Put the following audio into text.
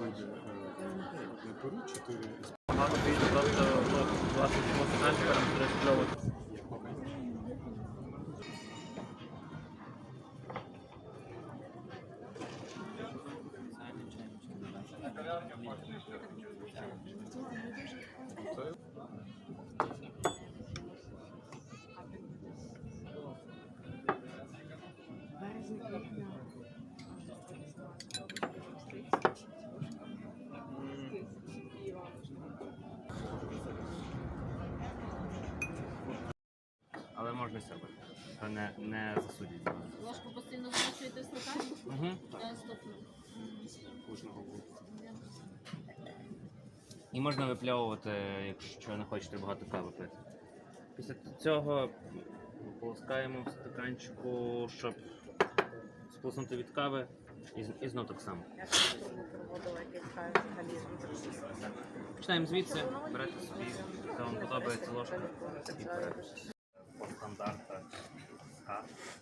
Не беру чотири Багато більше ну, власне музикантів розпльовувати. Але можна сьогодні. Це не, не засудять. Ложку постійно змішуєте в стакані? Угу. Я кожного. І можна випльовувати, якщо не хочете багато кави пити. Після цього полоскаємо в стаканчику, щоб сполоснути від кави, і, і знов так само. Починаємо звідси, берете собі, яка вам подобається ложка і берете. Vatandaşlar. Ha? Uh,